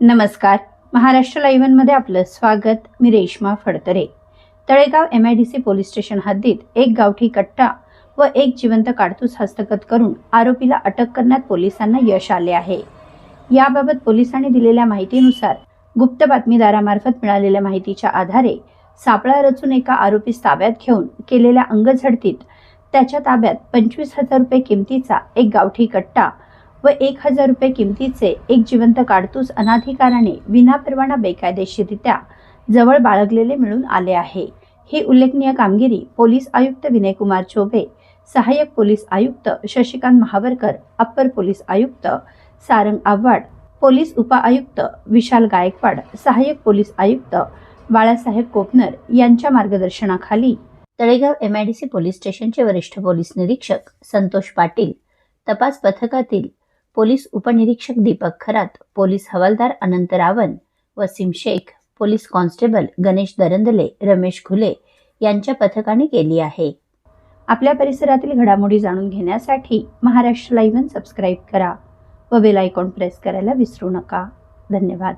नमस्कार. महाराष्ट्र लाईव्हमध्ये आपलं स्वागत. मी Reshma Phadtare. Talegaon M I D C police station हद्दीत एक गावठी कट्टा व एक जिवंत काडतूस हस्तगत करून आरोपीला अटक करण्यात पोलिसांना यश आले आहे. याबाबत पोलिसांनी दिलेल्या माहितीनुसार गुप्त बातमीदारामार्फत मिळालेल्या माहितीच्या आधारे सापळा रचून एका आरोपीस ताब्यात घेऊन केलेल्या अंगझडतीत त्याच्या ताब्यात पंचवीस हजार रुपये किमतीचा एक गावठी कट्टा व एक हजार रुपये किमतीचे एक जिवंत काडतूस अनाधिकाराने विनापरवाना बेकायदेशीरित्या जवळ बाळगलेले मिळून आले आहे. ही उल्लेखनीय कामगिरी पोलीस आयुक्त विनयकुमार चोबे सहाय्यक पोलीस आयुक्त शशिकांत महावरकर अप्पर पोलीस आयुक्त सारंग आव्हाड पोलीस उपआयुक्त विशाल गायकवाड सहाय्यक पोलीस आयुक्त बाळासाहेब कोपनर यांच्या मार्गदर्शनाखाली Talegaon M I D C police स्टेशनचे वरिष्ठ पोलीस निरीक्षक संतोष पाटील तपास पथकातील पोलीस उपनिरीक्षक दीपक खरात पोलीस हवालदार अनंत रावण वसीम शेख पोलीस कॉन्स्टेबल गणेश दरंदले रमेश घुले यांच्या पथकाने केली आहे. आपल्या परिसरातील घडामोडी जाणून घेण्यासाठी महाराष्ट्र लाईव्ह सबस्क्राईब करा व बेल आयकॉन प्रेस करायला विसरू नका. धन्यवाद.